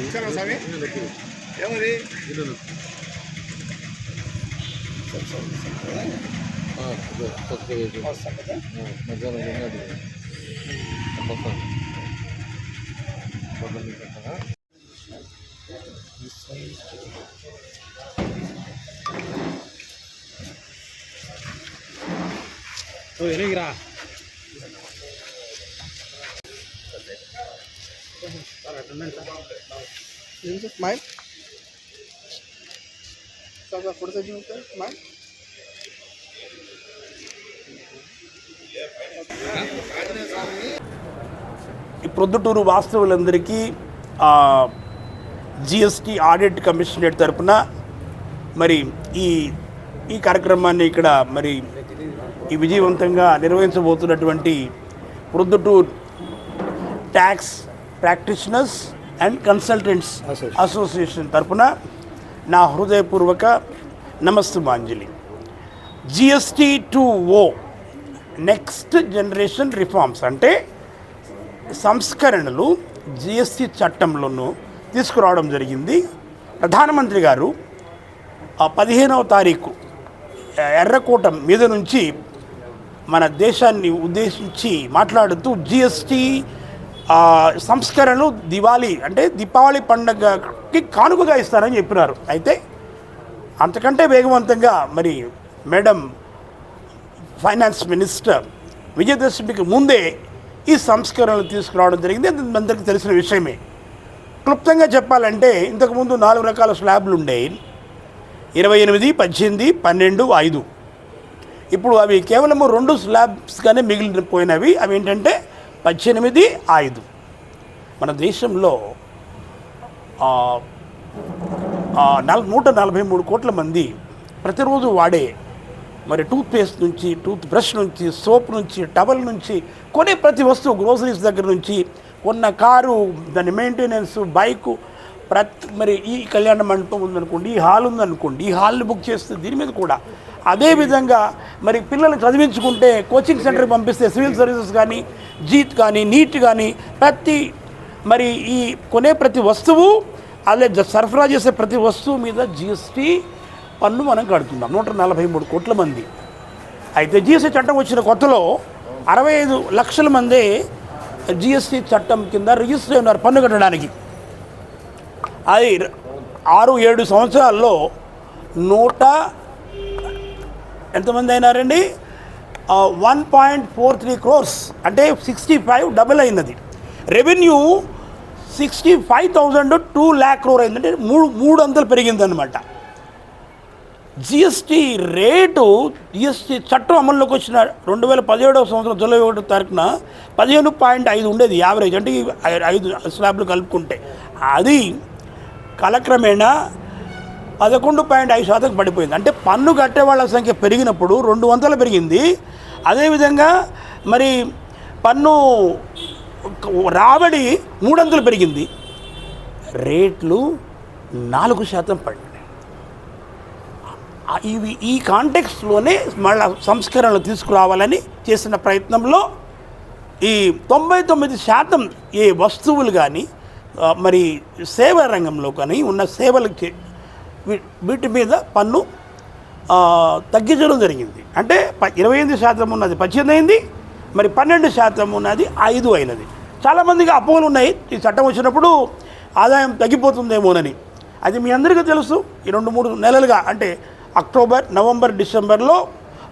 ఇచ్చారా స్వామి. ఏమది? ఎరిగిరా స్మైల్ సార్ ఫోటో సజ్జి సార్ స్మైల్ ఈ ప్రొద్దుటూరు వాస్తవులందరికీ జిఎస్టీ ఆడిట్ కమిషనరేట్ తరపున మరి ఈ ఈ కార్యక్రమాన్ని ఇక్కడ మరి ఈ విజయవంతంగా నిర్వహించబోతున్నటువంటి Proddatur tax practitioners and consultants association తరపున నా హృదయపూర్వక నమస్తమాంజలి. GST two o next generation reforms అంటే సంస్కరణలు జిఎస్టి చట్టంలోనూ తీసుకురావడం జరిగింది. ప్రధానమంత్రి గారు ఆ పదిహేనవ తారీఖు ఎర్రకోట మీద నుంచి మన దేశాన్ని ఉద్దేశించి మాట్లాడుతూ జిఎస్టి సంస్కరణలు దివాళీ అంటే దీపావళి పండగకి కానుకగా ఇస్తారని చెప్పినారు. అయితే అంతకంటే వేగవంతంగా మరి మేడం ఫైనాన్స్ మినిస్టర్ విజయదశమికి ముందే ఈ సంస్కరణలు తీసుకురావడం జరిగింది. అది అందరికీ తెలిసిన విషయమే. క్లుప్తంగా చెప్పాలంటే ఇంతకుముందు నాలుగు రకాల స్లాబ్లు ఉండేవి ఇరవై ఎనిమిది పద్దెనిమిది పన్నెండు ఐదు. ఇప్పుడు అవి కేవలం రెండు స్లాబ్స్గానే మిగిలిపోయినవి. అవి ఏంటంటే పద్దెనిమిది ఐదు. మన దేశంలో ఆ, నూట నలభై మూడు కోట్ల మంది ప్రతిరోజు వాడే మరి టూత్పేస్ట్ నుంచి టూత్ బ్రష్ నుంచి సోప్ నుంచి టవల్ నుంచి కొనే ప్రతి వస్తువు గ్రోసరీస్ దగ్గర నుంచి కొన్న కారు దాని మెయింటెనెన్స్ బైకు ప్రతి మరి ఈ కళ్యాణ మండపం ఉందనుకోండి ఈ హాల్ ఉందనుకోండి ఈ హాల్ని బుక్ చేస్తే దీని మీద కూడా అదేవిధంగా మరి పిల్లలు చదివించుకుంటే కోచింగ్ సెంటర్కి పంపిస్తే సివిల్ సర్వీసెస్ కానీ జీత్ కానీ నీట్ కానీ ప్రతి మరి ఈ కొనే ప్రతి వస్తువు అదే సరఫరా చేసే ప్రతి వస్తువు మీద జిఎస్టీ పన్ను మనం కడుతున్నాం. నూట నలభై మూడు కోట్ల మంది. అయితే జిఎస్టీ చట్టం వచ్చిన కొత్తలో అరవై ఐదు లక్షల మందే జిఎస్టీ చట్టం కింద రిజిస్టర్ అయి ఉన్నారు పన్ను కట్టడానికి. అది ఆరు ఏడు సంవత్సరాల్లో నూట ఎంతమంది అయినారండి? One point four three crores అంటే సిక్స్టీ ఫైవ్ డబుల్ అయినది. Revenue sixty five thousand two lakh crore అయిందంటే మూడు మూడు వందలు పెరిగిందనమాట జిఎస్టీ రేటు జిఎస్టీ చట్టం అమల్లోకి వచ్చిన రెండు వేల పదిహేడవ సంవత్సరం జూలై ఒకటో తారీఖున పదిహేను పాయింట్ ఐదు ఉండేది యావరేజ్. అంటే ఐదు స్లాబ్లు కలుపుకుంటే. అది కాలక్రమేణా పదకొండు పాయింట్ ఐదు శాతం పడిపోయింది. అంటే పన్ను కట్టే వాళ్ళ సంఖ్య పెరిగినప్పుడు రెండు వందలు పెరిగింది. అదేవిధంగా మరి పన్ను రాబడి మూడొందలు పెరిగింది. రేట్లు నాలుగు శాతం పడినాయి. ఇవి ఈ కాంటెక్స్లోనే మళ్ళా సంస్కరణలు తీసుకురావాలని చేసిన ప్రయత్నంలో ఈ తొంభై తొమ్మిది శాతం ఏ వస్తువులు కానీ మరి సేవా రంగంలో కానీ ఉన్న సేవలకు వీటి మీద పన్ను తగ్గించడం జరిగింది. అంటే ప ఇరవై ఎనిమిది శాతం ఉన్నది పద్దెనిమిది అయింది మరి పన్నెండు శాతం ఉన్నది ఐదు అయినది. చాలామందికి అపోహలు ఉన్నాయి. ఈ చట్టం వచ్చినప్పుడు ఆదాయం తగ్గిపోతుందేమోనని. అది మీ అందరికీ తెలుసు. ఈ రెండు మూడు నెలలుగా అంటే అక్టోబర్ నవంబర్ డిసెంబర్లో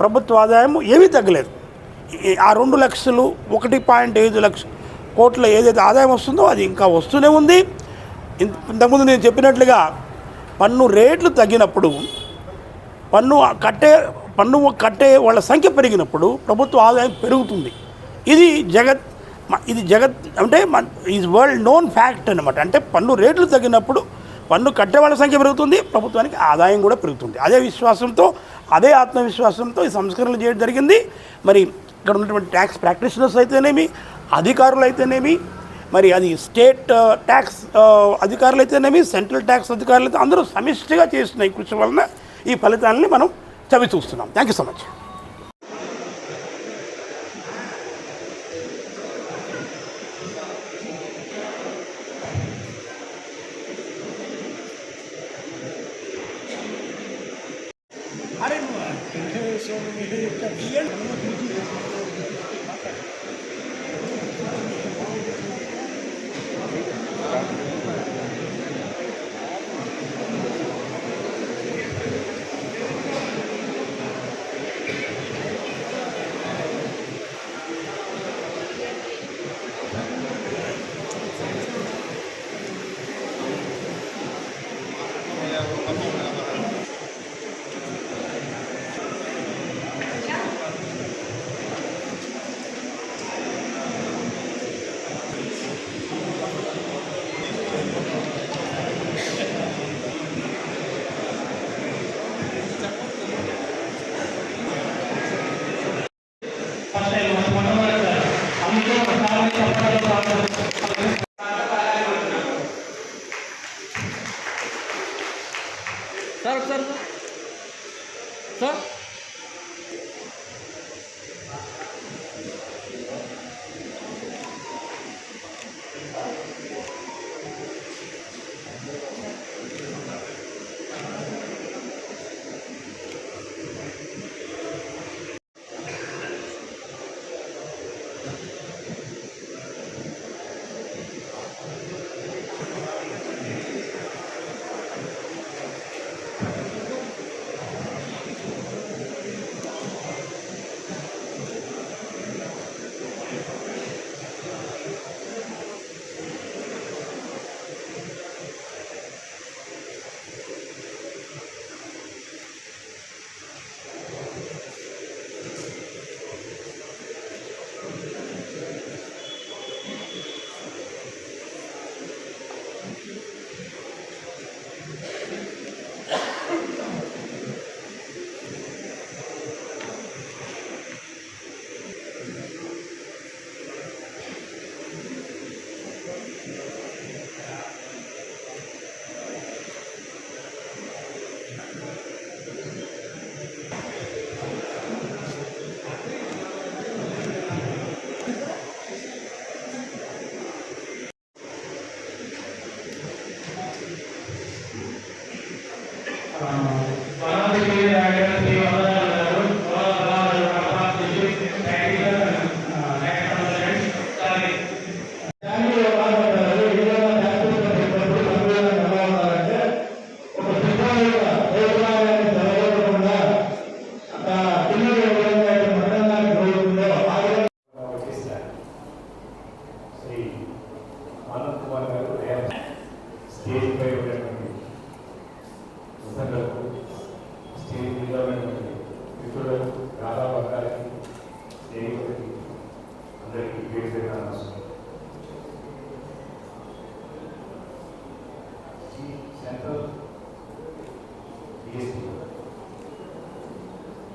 ప్రభుత్వ ఆదాయం ఏమీ తగ్గలేదు. ఆ రెండు లక్షలు ఒకటి పాయింట్ ఐదు లక్ష కోట్ల ఏదైతే ఆదాయం వస్తుందో అది ఇంకా వస్తూనే ఉంది. ఇంత- ఇంతకుముందు నేను చెప్పినట్లుగా పన్ను రేట్లు తగ్గినప్పుడు పన్ను కట్టే పన్ను కట్టే వాళ్ళ సంఖ్య పెరిగినప్పుడు ప్రభుత్వ ఆదాయం పెరుగుతుంది. ఇది జగత్ ఇది జగత్ అంటే ఈజ్ వరల్డ్ నోన్ ఫ్యాక్ట్ అనమాట అంటే పన్ను రేట్లు తగ్గినప్పుడు పన్ను కట్టే వాళ్ళ సంఖ్య పెరుగుతుంది ప్రభుత్వానికి ఆదాయం కూడా పెరుగుతుంది. అదే విశ్వాసంతో అదే ఆత్మవిశ్వాసంతో ఈ సంస్కరణలు చేయడం జరిగింది. మరి ఇక్కడ ఉన్నటువంటి ట్యాక్స్ ప్రాక్టీషనర్స్ అయితేనేమి అధికారులు అయితేనేమి మరి అది స్టేట్ ట్యాక్స్ అధికారులు అయితేనేమి సెంట్రల్ ట్యాక్స్ అధికారులు అయితే అందరూ సమిష్టిగా చేసిన ఈ కృషి వలన ఈ ఫలితాలని మనం చవి చూస్తున్నాం. థ్యాంక్ యూ సో మచ్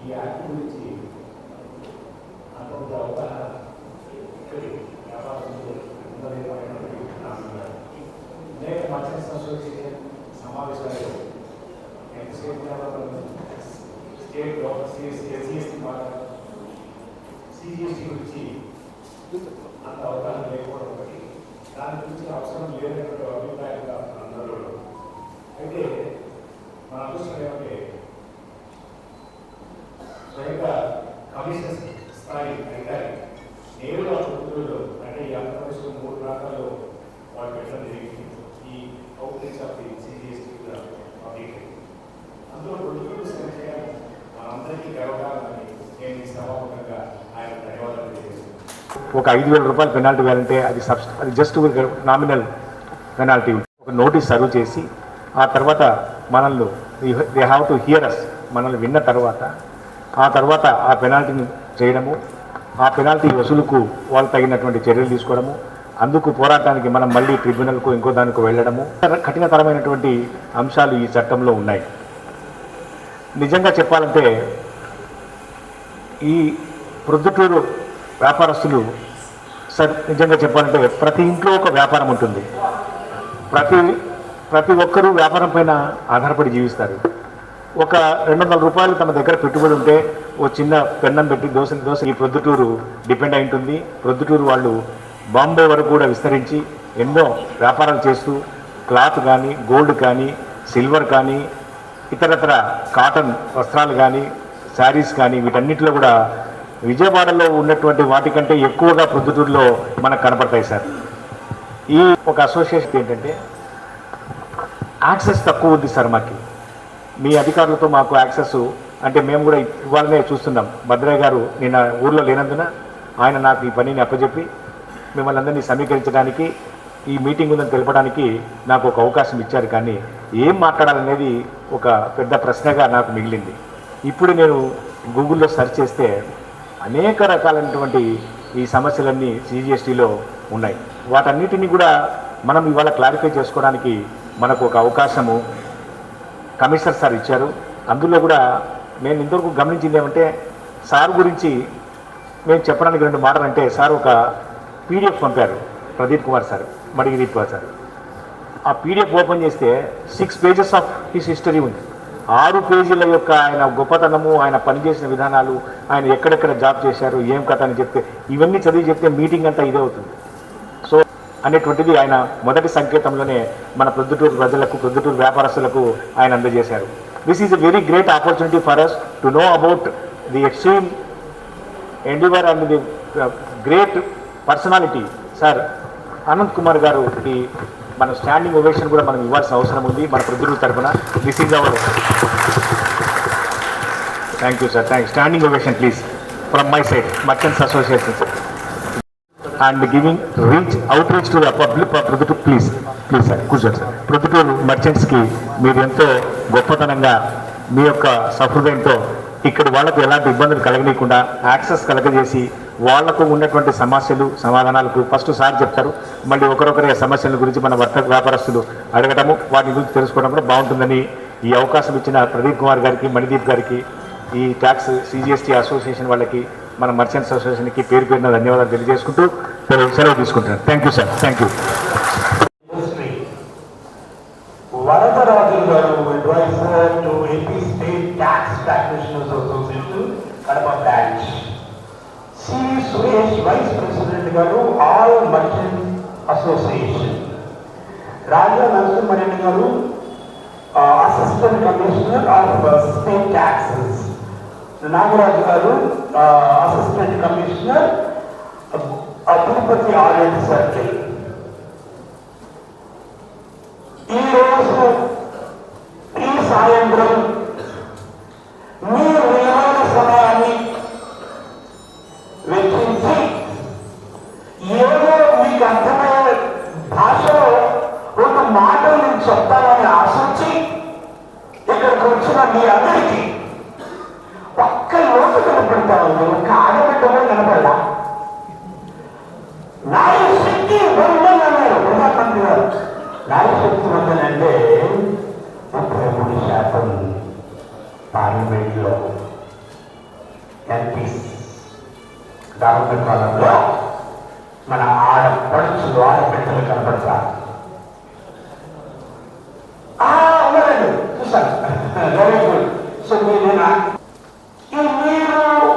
ఈ యాక్ట్ గురించి అంత అవగాహన ఇక్కడి వ్యాపారస్తులు అందరి పైనటువంటి నాన్నగారు. అనేక మర్చెంట్స్ అసోసియేషన్ సమావేశాల్లో నేను స్టేట్ లెవెల్లో స్టేట్ ఎస్సీఎస్టీ మాట్లాడారు సిజిఎస్టీ గురించి అంత అవగాహన లేకపోవడం ఒకటి దాని గురించి అవసరం లేనటువంటి అభిప్రాయంగా అందరూ అయితే మన అదృష్టం ఏమంటే స్వయంగా కమిషనర్ స్థాయి అధికారి నేరుగా పొద్దులో అంటే ఈ ఆంధ్రప్రదేశ్లో మూడు ప్రాంతాల్లో వాళ్ళు పెట్టడం జరిగింది ఈ outreach of the CGST public అందులో పొద్దులు సమస్య మనందరికీ గర్వకాలని నేను ఈ సభాముఖంగా ఆయన ధన్యవాదాలు తెలియజేస్తున్నాను ఒక ఐదు వేల రూపాయలు పెనాల్టీ వేయాలంటే అది సబ్ అది జస్ట్ నామినల్ పెనాల్టీ ఒక నోటీస్ సర్వ్ చేసి ఆ తర్వాత మనల్ని they have to hear us మనల్ని విన్న తర్వాత ఆ తర్వాత ఆ పెనాల్టీని చేయడము ఆ పెనాల్టీ వసూలుకు వాళ్ళు తగినటువంటి చర్యలు తీసుకోవడము అందుకు పోరాటానికి మనం మళ్ళీ ట్రిబ్యునల్కు ఇంకో దానికి వెళ్ళడము కఠినతరమైనటువంటి అంశాలు ఈ చట్టంలో ఉన్నాయి. నిజంగా చెప్పాలంటే ఈ ప్రొద్దుటూరు వ్యాపారస్తులు సార్ నిజంగా చెప్పాలంటే ప్రతి ఇంట్లో ఒక వ్యాపారం ఉంటుంది. ప్రతి ప్రతి ఒక్కరూ వ్యాపారం పైన ఆధారపడి జీవిస్తారు. ఒక రెండు వందల రూపాయలు తమ దగ్గర పెట్టుబడి ఉంటే ఓ చిన్న పెన్నం పెట్టి దోశ దోశ ఈ ప్రొద్దుటూరు డిపెండ్ అయి ఉంటుంది. ప్రొద్దుటూరు వాళ్ళు బాంబే వరకు కూడా విస్తరించి ఎన్నో వ్యాపారాలు చేస్తూ క్లాత్ కానీ గోల్డ్ కానీ సిల్వర్ కానీ ఇతరతర కాటన్ వస్త్రాలు కానీ శారీస్ కానీ వీటన్నిటిలో కూడా విజయవాడలో ఉన్నటువంటి వాటికంటే ఎక్కువగా ప్రొద్దుటూరులో మనకు కనపడతాయి సార్. ఈ ఒక అసోసియేషన్ ఏంటంటే యాక్సెస్ తక్కువ ఉంది సార్ మాకు. మీ అధికారులతో మాకు యాక్సెస్ అంటే మేము కూడా ఇవాళనే చూస్తున్నాం. భద్రయ్య గారు నిన్న ఊర్లో లేనందున ఆయన నాకు ఈ పనిని అప్పచెప్పి మిమ్మల్ని అందరినీ సమీకరించడానికి ఈ మీటింగ్ ఉందని తెలపడానికి నాకు ఒక అవకాశం ఇచ్చారు. కానీ ఏం మాట్లాడాలనేది ఒక పెద్ద ప్రశ్నగా నాకు మిగిలింది. ఇప్పుడు నేను గూగుల్లో సెర్చ్ చేస్తే అనేక రకాలైనటువంటి ఈ సమస్యలన్నీ సిజిఎస్టీలో ఉన్నాయి. వాటన్నిటిని కూడా మనం ఇవాళ క్లారిఫై చేసుకోవడానికి మనకు ఒక అవకాశము కమిషనర్ సార్ ఇచ్చారు. అందులో కూడా నేను ఇంతవరకు గమనించింది ఏమంటే సార్ గురించి మేము చెప్పడానికి రెండు మాటలు అంటే సార్ ఒక పీడిఎఫ్ పంపారు ప్రదీప్ కుమార్ సార్ మడిగిదీప్ కుమార్ సార్. ఆ పీడిఎఫ్ ఓపెన్ చేస్తే six pages of his history ఉంది. ఆరు పేజీల యొక్క ఆయన గొప్పతనము ఆయన పనిచేసిన విధానాలు ఆయన ఎక్కడెక్కడ జాబ్ చేశారు ఏం కథ అని చెప్తే ఇవన్నీ చదివి చెప్తే మీటింగ్ అంతా ఇదే అవుతుంది. సో అనేటువంటిది ఆయన మొదటి సంకేతంలోనే మన ప్రొద్దుటూరు ప్రజలకు ప్రొద్దుటూరు వ్యాపారస్తులకు ఆయన అందజేశారు. This is a very great opportunity for us to know about the extreme endeavour and the great personality sir Anant Kumar garu ఈ మన స్టాండింగ్ ఒవేషన్ కూడా మనం ఇవ్వాల్సిన అవసరం ఉంది. మన ప్రొద్దుటూరు తరఫున this is our thank you sir thank standing ovation please from my side merchants association and giving reach out reach to the public Proddatur please please sir కూర్చోండి సార్ ప్రొద్దుటూరు మర్చెంట్స్కి మీరు ఎంతో గొప్పతనంగా మీ యొక్క సహృదయంతో ఇక్కడ వాళ్ళకు ఎలాంటి ఇబ్బందులు కలగనీయకుండా యాక్సెస్ కలగజేసి వాళ్ళకు ఉన్నటువంటి సమస్యలు సమాధానాలకు ఫస్ట్ సార్ చెప్తారు. మళ్ళీ ఒకరొకరి సమస్యల గురించి మన వర్తక వ్యాపారస్తులు అడగటము వాటి గురించి తెలుసుకోవడం కూడా బాగుంటుందని ఈ అవకాశం ఇచ్చిన ప్రదీప్ కుమార్ గారికి మణిదీప్ గారికి ఈ ట్యాక్స్ సిజిఎస్టీ అసోసియేషన్ వాళ్ళకి మన మర్చెంట్స్ అసోసియేషన్కి పేరు పేరున ధన్యవాదాలు తెలియజేసుకుంటూ సెలవు సెలవు తీసుకుంటున్నాను thank you sir thank you industry. Varadarajan Suresh vice president garu all merchant association. Raja Narasimhareddy garu assistant commissioner of state taxes Nagaraju garu assistant commissioner Tirupati ఆలయం సర్కిల్. ఈరోజు ఈ సాయంత్రం మీ అందరికీ ఒక్క లోటు కనపడతా ఉంది ఒక్క ఆడబిడ్డలో కనపడలా? నాయ శక్తి వందలు అన్నారు ప్రధానమంత్రి గారు. నాయ శక్తి వందలు అంటే ముప్పై మూడు శాతం పార్లమెంట్లో ఎంపీస్ గవర్నమెంట్ వాళ్ళలో మన ఆడ ఆడపడుచులు ఆడబిడ్డలు కనపడతారు ఆ, ఉన్నారండి చూసాను వెరీ గుడ్ సో మీరు ఈ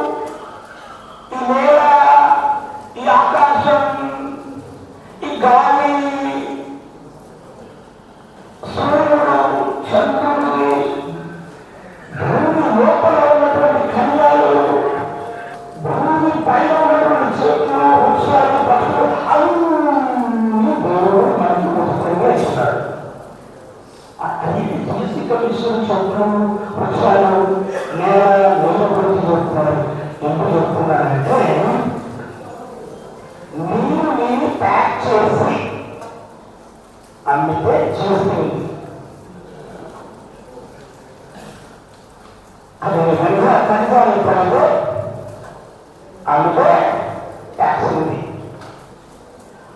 చేసి కమిషన్ చంద్రుడు నేల నేల ఎందుకు మీరు మీరు ప్యాక్ చేసి అమ్మితే చూస్తుంది కనిపాలి అమ్మితే ట్యాక్స్ ఉంది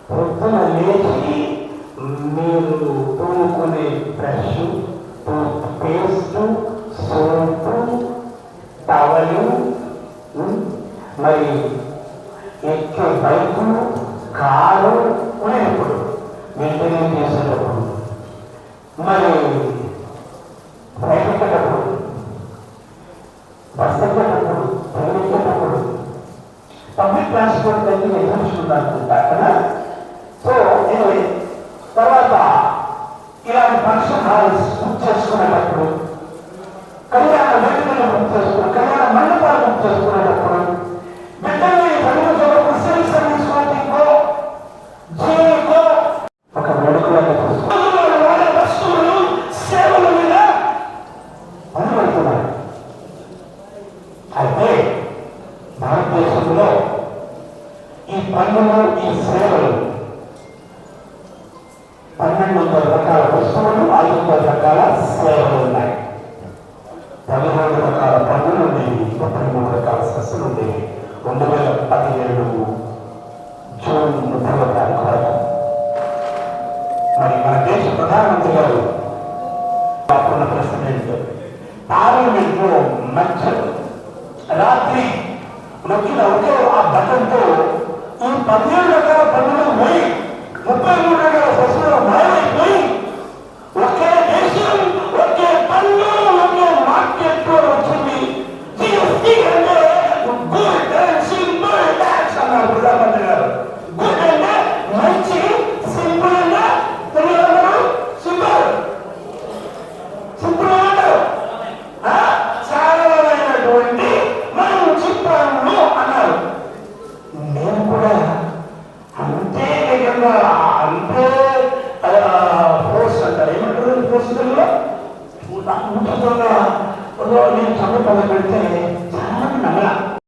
పొద్దున లేచి మీరు తోముకునే brush toothpaste soap towel um, మరి ఎక్కే బైకు కారు ఉన్నప్పుడు మెయింటెనెన్స్ చేసేటప్పుడు మరి బయటకెళ్ళప్పుడు బస్ ఎక్కేటప్పుడు ట్రైన్ ఎక్కేటప్పుడు పబ్లిక్ ట్రాన్స్పోర్ట్ అయితే ఎగ్జామ్షన్ ఉందనుకుంటా కదా సో ఎనివే తర్వాత ఇలాంటి ఫంక్షన్ హాల్స్ బుక్ చేసుకునేటప్పుడు కళ్యాణ వేదికలు బుక్ చేసుకుని కళ్యాణ చేసుకునేటప్పుడు బిడ్డల్ని చదువుకోవడం సివిల్ సర్వీస్ వాటికో జీవికో ఒక వేడుకలాగా చూసుకుంటున్నారు వాళ్ళ వస్తువులు సేవల మీద పనిపడుతున్నారు అయితే భారతదేశంలో ఈ పన్నులు ఈ సేవలు పన్నెండు వందల రకాల వస్తువులు ఐదు వందల రకాల సేవలు ఉన్నాయి పదిహేడు రకాల పన్నులు ఉండేవి ముప్పై మూడు రకాల రెండు వేల పదిహేడు జూన్ ముప్పై తారీఖు వరకు మరి మన దేశ ప్రధానమంత్రి గారు అప్పుడున్న ప్రెసిడెంట్ పార్లమెంట్లో మధ్య రాత్రి మధ్యలో ఒకే ఆ బటన్తో ఈ పదిహేడు రకాల పన్నులు పోయి ముప్పై మూడు రకాల సెస్సులు మాయమైపోయి